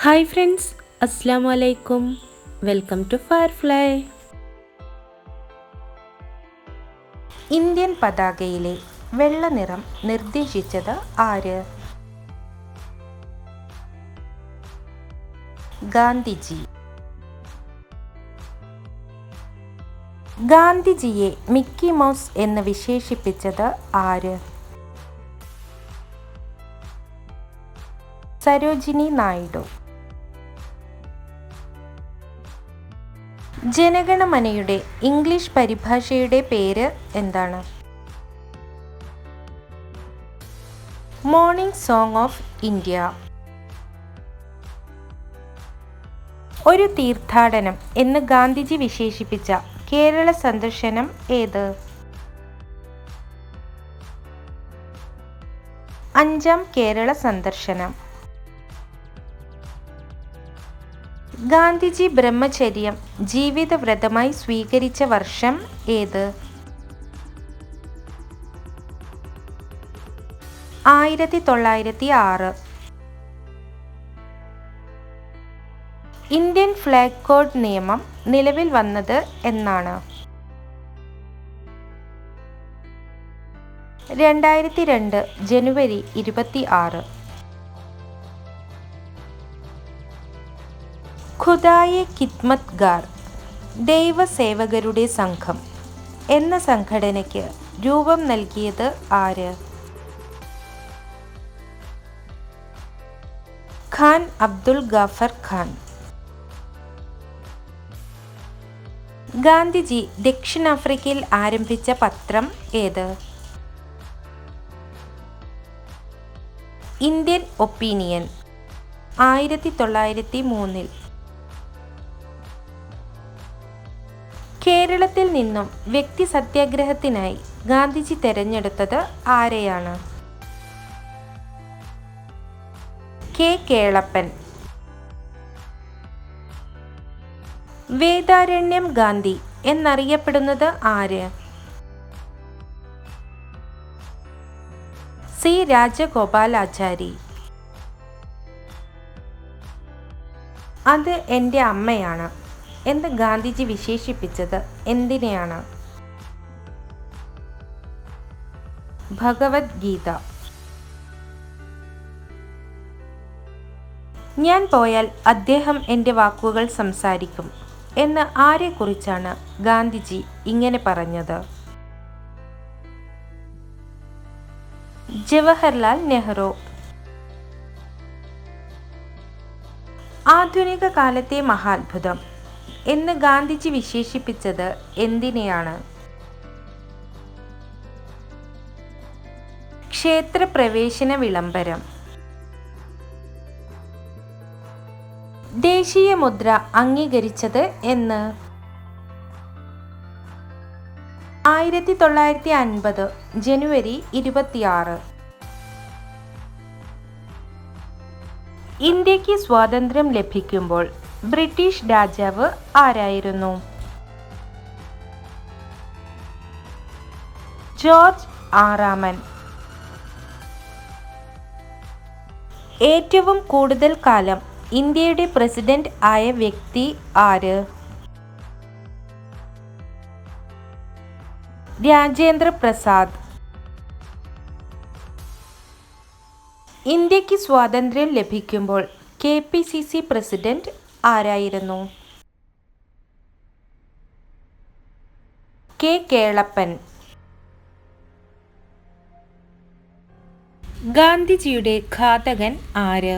Hi friends അസ്സാം വലൈക്കും welcome to Firefly. Indian പതാകയിലെ വെള്ള നിറം നിർദ്ദേശിച്ചത് ആര്? ഗാന്ധിജി. ഗാന്ധിജിയെ മിക്കി മൗസ് എന്ന് വിശേഷിപ്പിച്ചത് ആര്? സരോജിനി നായിഡു. ജനഗണമനയുടെ ഇംഗ്ലീഷ് പരിഭാഷയുടെ പേര് എന്താണ്? മോർണിംഗ് സോങ് ഓഫ് ഇന്ത്യ ഒരു തീർത്ഥാടനം എന്ന് ഗാന്ധിജി വിശേഷിപ്പിച്ച കേരള സന്ദർശനം ഏത്? അഞ്ചാം കേരള സന്ദർശനം. ഗാന്ധിജി ബ്രഹ്മചര്യം ജീവിതവ്രതമായി സ്വീകരിച്ച വർഷം ഏത്? ആയിരത്തി തൊള്ളായിരത്തി ആറ് ഇന്ത്യൻ ഫ്ലാഗ് കോഡ് നിയമം നിലവിൽ വന്നത് എന്നാണ്. രണ്ടായിരത്തി രണ്ട് ജനുവരി ഇരുപത്തി ആറ് ഖുദായെ കിത്മത് ഗാർ ദൈവസേവകരുടെ സംഘം എന്ന സംഘടനയ്ക്ക് രൂപം നൽകിയത് ആര്? ഖാൻ അബ്ദുൽ ഗാഫർ ഖാൻ. ഗാന്ധിജി ദക്ഷിണാഫ്രിക്കയിൽ ആരംഭിച്ച പത്രം ഏത്? ഇന്ത്യൻ ഒപ്പീനിയൻ ആയിരത്തി തൊള്ളായിരത്തി മൂന്നിൽ കേരളത്തിൽ നിന്നും വ്യക്തി സത്യാഗ്രഹത്തിനായി ഗാന്ധിജി തെരഞ്ഞെടുത്തത് ആരെയാണ്? കെ കേളപ്പൻ. വേദാരണ്യം ഗാന്ധി എന്നറിയപ്പെടുന്നത് ആര്? സി രാജഗോപാലാചാരി. അത് എന്റെ അമ്മയാണ്. എന്ന് ഗാന്ധിജി വിശേഷിപ്പിച്ചത്? എന്തിനെയാണ്? ഭഗവത്ഗീത. ഞാൻ പോയാൽ അദ്ദേഹം എന്റെ വാക്കുകൾ സംസാരിക്കും എന്ന് ആരെക്കുറിച്ചാണ് ഗാന്ധിജി ഇങ്ങനെ പറഞ്ഞത്? ജവഹർലാൽ നെഹ്റു. ആധുനിക കാലത്തെ മഹാത്ഭുതം. എന്ന് ഗാന്ധിജി വിശേഷിപ്പിച്ചത് എന്തിനെയാണ്? ക്ഷേത്രപ്രവേശന വിളംബരം. ദേശീയ മുദ്ര അംഗീകരിച്ചത് എന്ന്. ആയിരത്തി തൊള്ളായിരത്തി അൻപത് ജനുവരി ഇരുപത്തിയാറ്. ഇന്ത്യയ്ക്ക് സ്വാതന്ത്ര്യം ലഭിക്കുമ്പോൾ ബ്രിട്ടീഷ് രാജാവ് ആരായിരുന്നു? ജോർജ് ആറാമൻ ഏറ്റവും കൂടുതൽ കാലം ഇന്ത്യയുടെ പ്രസിഡന്റ് ആയ വ്യക്തി ആര്? രാജേന്ദ്ര പ്രസാദ്. ഇന്ത്യയ്ക്ക് സ്വാതന്ത്ര്യം ലഭിക്കുമ്പോൾ K P C C president ആരായിരുന്നു? കെ കേളപ്പൻ. ഗാന്ധിജിയുടെ ഘാതകൻ ആര്?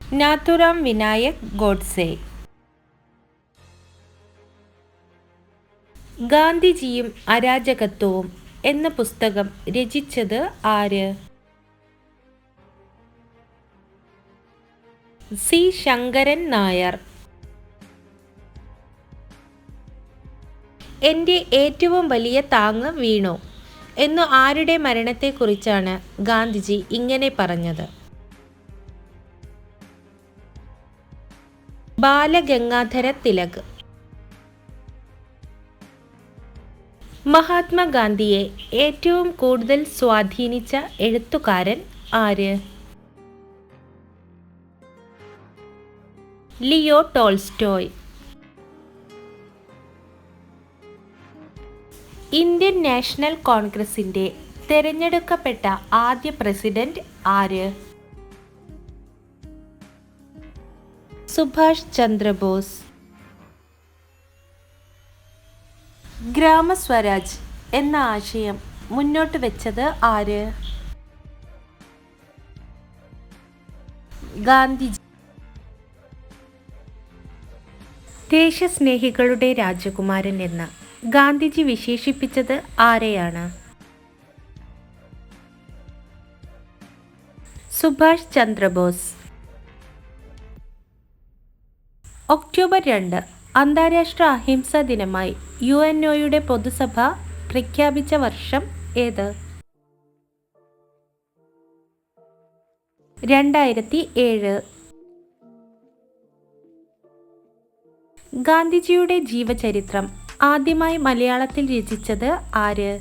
നാഥുറാം വിനായക് ഗോഡ്സെ. ഗാന്ധിജിയും അരാജകത്വവും എന്ന പുസ്തകം രചിച്ചത് ആര്? സി ശങ്കരൻ നായർ. എന്റെ ഏറ്റവും വലിയ താങ്ങ് വീണു എന്നു ആരുടെ മരണത്തെക്കുറിച്ചാണ് ഗാന്ധിജി ഇങ്ങനെ പറഞ്ഞത്? ബാലഗംഗാധര തിലക്. മഹാത്മാഗാന്ധിയെ ഏറ്റവും കൂടുതൽ സ്വാധീനിച്ച എഴുത്തുകാരൻ ആര്? Leo Tolstoy. ഇന്ത്യൻ നാഷണൽ കോൺഗ്രസിന്റെ തിരഞ്ഞെടുക്കപ്പെട്ട ആദ്യ പ്രസിഡന്റ് ആര്? സുഭാഷ് ചന്ദ്രബോസ്. ഗ്രാമസ്വരാജ് എന്ന ആശയം മുന്നോട്ട് വെച്ചത് ആര്? ഗാന്ധിജി. ദേശസ്നേഹികളുടെ രാജകുമാരൻ എന്ന് ഗാന്ധിജി വിശേഷിപ്പിച്ചത് ആരെയാണ്? സുഭാഷ് ചന്ദ്രബോസ്. ഒക്ടോബർ രണ്ട് അന്താരാഷ്ട്ര അഹിംസാ ദിനമായി യു എൻ ഒയുടെ പൊതുസഭ പ്രഖ്യാപിച്ച വർഷം ഏത്? രണ്ടായിരത്തി ഏഴ് ഗാന്ധിജിയുടെ ജീവചരിത്രം ആദ്യമായി മലയാളത്തിൽ രചിച്ചത് ആര്?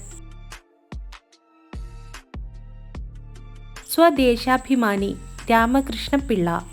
സ്വദേശാഭിമാനി രാമകൃഷ്ണ പിള്ള